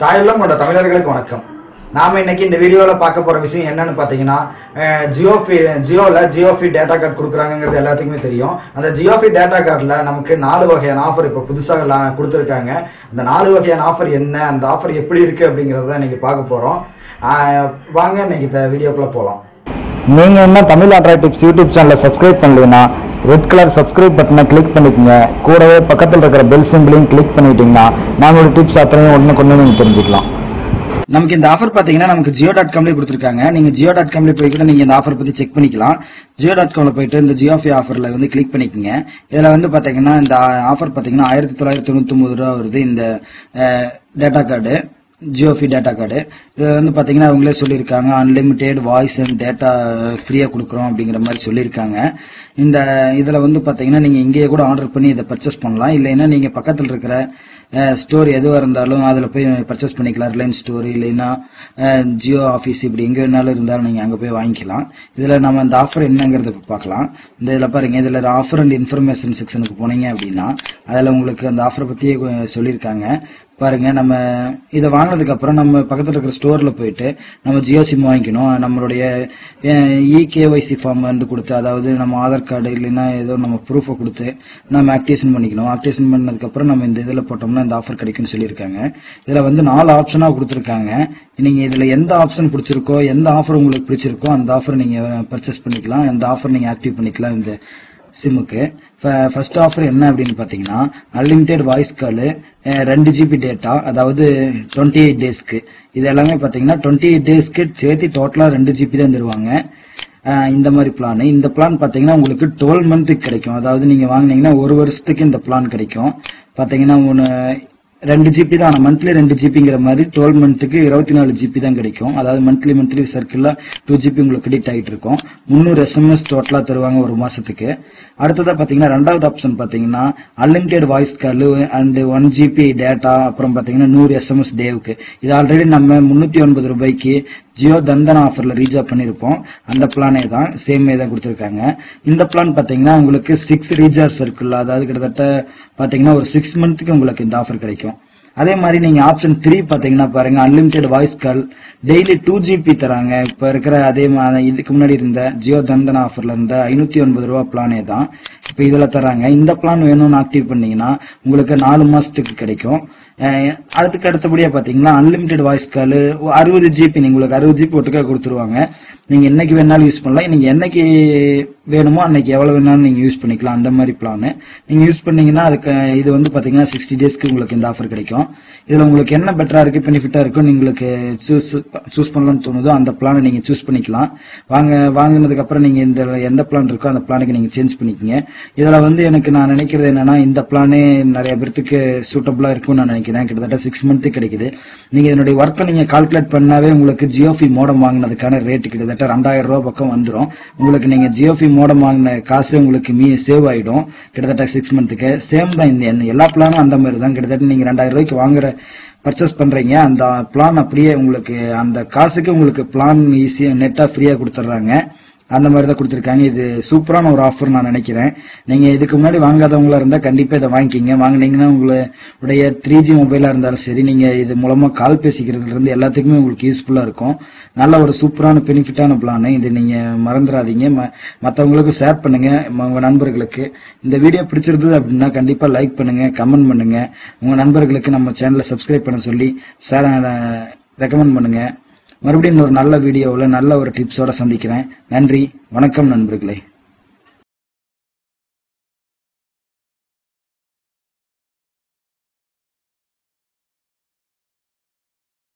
தாயுள்ளம் கொண்ட தமிழர்களுக்கு வணக்கம். நாம இன்னைக்கு இந்த வீடியோவில் பார்க்க போற விஷயம் என்னன்னு பார்த்தீங்கன்னா ஜியோஃபி ஜியோ ஃபி ஜியோ ஃபி டேட்டா கார்டு கொடுக்குறாங்கிறது எல்லாத்துக்குமே தெரியும். அந்த ஜியோஃபி டேட்டா கார்டில் நமக்கு நாலு வகையான ஆஃபர் இப்போ புதுசாக கொடுத்துருக்காங்க. அந்த நாலு வகையான ஆஃபர் என்ன அந்த ஆஃபர் எப்படி இருக்கு அப்படிங்கிறத இன்னைக்கு பார்க்க போறோம். வாங்க இன்னைக்கு இந்த வீடியோக்குள்ள போகலாம் நீங்க இன்னும் தமிழ் அட்ராக்டிவ்ஸ் யூடியூப் சேனலை சப்ஸ்கிரைப் பண்ணலைன்னா ரெட் கலர் சப்ஸ்கிரைப் பட்டனை கிளிக் பண்ணிக்கோங்க. கூடவே பக்கத்தில் இருக்கிற பெல் சிம்பிளையும் கிளிக் பண்ணிட்டீங்கன்னா நாங்களோட டிப்ஸ் அத்தனையும் ஒன்று கொண்டு நீங்கள் தெரிஞ்சுக்கலாம். நமக்கு இந்த ஆஃபர் பார்த்தீங்கன்னா நமக்கு ஜியோ டாட் காம்லேயே கொடுத்துருக்காங்க. நீங்கள் ஜியோ டாட் காம்லேயே போய் கூட நீங்கள் இந்த ஆஃபர் பற்றி செக் பண்ணிக்கலாம். ஜியோ டாட் காம்ல போயிட்டு இந்த ஜியோஃபி ஆஃபரில் வந்து கிளிக் பண்ணிக்கோங்க. இதில் வந்து பார்த்தீங்கன்னா இந்த ஆஃபர் பார்த்தீங்கன்னா ஆயிரத்தி தொள்ளாயிரத்தி தொண்ணூற்றி ஒம்பது ரூபா வருது இந்த data card JioFi data card இது வந்து பார்த்தீங்கன்னா அவங்களே சொல்லியிருக்காங்க. அன்லிமிட்டெட் வாய்ஸ் அண்ட் டேட்டா ஃப்ரீயாக கொடுக்குறோம் அப்படிங்கிற மாதிரி சொல்லியிருக்காங்க. இந்த இதில் வந்து பார்த்தீங்கன்னா நீங்கள் இங்கேயே கூட ஆர்டர் பண்ணி இதை பர்ச்சேஸ் பண்ணலாம். இல்லைன்னா நீங்கள் பக்கத்தில் இருக்கிற ஸ்டோர் எதுவாக இருந்தாலும் அதில் போய் பர்ச்சேஸ் பண்ணிக்கலாம். ரிலையன்ஸ் ஸ்டோர் இல்லைன்னா ஜியோ ஆஃபீஸ் இப்படி எங்கே வேணாலும் இருந்தாலும் நீங்கள் அங்கே போய் வாங்கிக்கலாம். இதில் நம்ம இந்த ஆஃபர் என்னங்கிறத பார்க்கலாம் இந்த இதில் பாருங்க இதில் ஆஃபர் அண்ட் இன்ஃபர்மேஷன் செக்ஷனுக்கு போனீங்க அப்படின்னா அதில் உங்களுக்கு அந்த ஆஃபரை பற்றியே சொல்லியிருக்காங்க. பாருங்கள் நம்ம இதை வாங்கினதுக்கப்புறம் நம்ம பக்கத்தில் இருக்கிற ஸ்டோர் ஸ்டோரில் போயிட்டு நம்ம ஜியோ சிம் வாங்கிக்கணும். நம்மளுடைய இகேஒய்சி ஃபார்ம் வந்து கொடுத்து அதாவது நம்ம ஆதார் கார்டு இல்லைன்னா ஏதோ நம்ம ப்ரூஃபை கொடுத்து நம்ம ஆக்டிவேஷன் பண்ணிக்கணும். ஆக்டிவேஷன் பண்ணதுக்கப்புறம் நம்ம இந்த இதில் போட்டோம்னா இந்த ஆஃபர் கிடைக்கும்னு சொல்லியிருக்காங்க. இதில் வந்து நாலு ஆப்ஷனாக கொடுத்துருக்காங்க. நீங்கள் இதில் எந்த ஆப்ஷன் பிடிச்சிருக்கோ எந்த ஆஃபர் உங்களுக்கு பிடிச்சிருக்கோ அந்த ஆஃபர் நீங்கள் பர்ச்சேஸ் பண்ணிக்கலாம். அந்த ஆஃபர் நீங்கள் ஆக்டிவ் பண்ணிக்கலாம் இந்த சிம்முக்கு ஃபர்ஸ்ட் ஆஃபர் என்ன அப்படின்னு பார்த்தீங்கன்னா அன்லிமிட்டெட் வாய்ஸ் காலு ரெண்டு ஜிபி டேட்டா அதாவது டுவெண்ட்டி எயிட் டேஸ்க்கு இது எல்லாமே பார்த்தீங்கன்னா டுவெண்ட்டி எயிட் டேஸ்க்கு சேர்த்து டோட்டலாக ரெண்டு ஜிபி தான் தருவாங்க. இந்த மாதிரி பிளான் இந்த பிளான் பார்த்தீங்கன்னா உங்களுக்கு டுவெல் மந்த்துக்கு கிடைக்கும். அதாவது நீங்கள் வாங்கினீங்கன்னா ஒரு வருஷத்துக்கு இந்த பிளான் கிடைக்கும். பார்த்தீங்கன்னா ஒன்று ரெண்டு ஜிபி தான். ஆனால் மந்த்லி ரெண்டு ஜிபிங்கிற மாதிரி டுவெல் மந்த்துக்கு இருபத்தி நாலு ஜிபி தான் கிடைக்கும். அதாவது மந்த்லி மந்த்லி சர்க்கிளில் டூ ஜிபி உங்களுக்கு கிரெடிட் ஆகிட்டு இருக்கும். முந்நூறு எஸ்எம்எஸ் டோட்டலாக தருவாங்க ஒரு மாதத்துக்கு அடுத்ததாக பார்த்தீங்கன்னா ரெண்டாவது ஆப்ஷன் பார்த்தீங்கன்னா unlimited voice call and one GB data அப்புறம் பார்த்தீங்கன்னா நூறு எஸ்எம்எஸ் டேவுக்கு இது ஆல்ரெடி நம்ம முந்நூற்றி ஒன்பது ரூபாய்க்கு ஜியோ தந்தனா ஆஃபர்ல ரீசார்ஜ் பண்ணியிருப்போம் அந்த பிளானே தான் சேமே தான் கொடுத்துருக்காங்க. இந்த பிளான் பார்த்தீங்கன்னா உங்களுக்கு சிக்ஸ் ரீசார்ஜ் இருக்குல்ல அதாவது கிட்டத்தட்ட பார்த்தீங்கன்னா ஒரு சிக்ஸ் மந்த்துக்கு உங்களுக்கு இந்த ஆஃபர் கிடைக்கும். அதே மாதிரி நீங்க ஆப்ஷன் த்ரீ பாத்தீங்கன்னா பாருங்க unlimited voice call daily two GB தராங்க. இப்ப இருக்கிற அதே மாதிரி இதுக்கு முன்னாடி இருந்த ஜியோ தந்தன் ஆஃபர்ல இருந்த ஐநூத்தி ஒன்பது ரூபா பிளானே தான் இப்ப இதுல தராங்க. இந்த பிளான் வேணும்னு ஆக்டிவ் பண்ணீங்கன்னா உங்களுக்கு நாலு மாசத்துக்கு கிடைக்கும். அடுத்துக்கு அடுத்தபடியாக அடுத்தபடியா பாத்தீங்கன்னா அன்லிமிட்டெட் வாய்ஸ் கால் அறுபது ஜிபி உங்களுக்கு அறுபது ஜிபி ஒட்டுக்காக கொடுத்துருவாங்க. நீங்க என்னைக்கு வேணாலும் யூஸ் பண்ணலாம். நீங்க என்னைக்கு வேணுமோ அன்னைக்கு எவ்வளவு வேணாலும் நீங்க யூஸ் பண்ணிக்கலாம். அந்த மாதிரி பிளான் நீங்க யூஸ் பண்ணீங்கன்னா அதுக்கு இது வந்து பாத்தீங்கன்னா சிக்ஸ்டி டேஸ்க்கு உங்களுக்கு இந்த ஆஃபர் கிடைக்கும். இதுல உங்களுக்கு என்ன பெட்டரா இருக்கு பெனிஃபிட்டா இருக்கும் உங்களுக்கு சூஸ் சூஸ் பண்ணலாம்னு தோணுதோ அந்த பிளானை நீங்க சூஸ் பண்ணிக்கலாம். வாங்க வாங்கினதுக்கு அப்புறம் நீங்க இந்த எந்த பிளான் இருக்கோ அந்த பிளானுக்கு நீங்க சேஞ்ச் பண்ணிக்கங்க. இதுல வந்து எனக்கு நான் நினைக்கிறது என்னன்னா இந்த பிளானே நிறைய பேர்த்துக்கு சூட்டபிளா இருக்கும்னு நான் நினைக்கிறேன். கிட்டத்தட்ட சிக்ஸ் மந்த்து கிடைக்குது. நீங்க இதனுடைய ஒர்க்கை நீங்க கால்குலேட் பண்ணாவே உங்களுக்கு ஜியோஃபி மோடம் வாங்கினதுக்கான ரேட் கிட்டத்தட்ட ரெண்டாயிரம் ரூபா பக்கம் வந்துடும் உங்களுக்கு நீங்கள் ஜியோஃபி மோடம் வாங்கின காசு உங்களுக்கு மீ சேவ் ஆகிடும் கிட்டத்தட்ட சிக்ஸ் மந்த்துக்கு சேம் தான் இந்த எல்லா பிளானும் அந்த மாதிரி தான். கிட்டத்தட்ட நீங்கள் ரெண்டாயிரம் ரூபாய்க்கு வாங்குற பர்ச்சேஸ் பண்ணுறீங்க அந்த பிளான் அப்படியே உங்களுக்கு அந்த காசுக்கு உங்களுக்கு பிளான் ஈஸியாக நெட்டாக ஃப்ரீயாக கொடுத்துட்றாங்க அந்த மாதிரி தான் கொடுத்துருக்காங்க. இது சூப்பரான ஒரு ஆஃபர் நான் நினைக்கிறேன். நீங்கள் இதுக்கு முன்னாடி வாங்காதவங்களா இருந்தால் கண்டிப்பாக இதை வாங்கிக்கிங்க. வாங்கினீங்கன்னா உங்களுடைய த்ரீ ஜி மொபைலாக இருந்தாலும் சரி நீங்கள் இது மூலமாக கால் பேசிக்கிறதுல இருந்து எல்லாத்துக்குமே உங்களுக்கு யூஸ்ஃபுல்லாக இருக்கும். நல்ல ஒரு சூப்பரான பெனிஃபிட்டான பிளான் இது நீங்கள் மறந்துடாதீங்க. ம- மற்றவங்களுக்கும் ஷேர் பண்ணுங்க உங்கள் நண்பர்களுக்கு. இந்த வீடியோ பிடிச்சிருந்தது அப்படின்னா கண்டிப்பாக லைக் பண்ணுங்கள் கமெண்ட் பண்ணுங்கள் உங்கள் நண்பர்களுக்கு நம்ம சேனலை சப்ஸ்கிரைப் பண்ண சொல்லி ரெக்கமெண்ட் பண்ணுங்கள் மறுபடியும் ஒரு நல்ல வீடியோவில் நல்ல ஒரு டிப்ஸோட சந்திக்கிறேன். நன்றி வணக்கம் நண்பர்களே.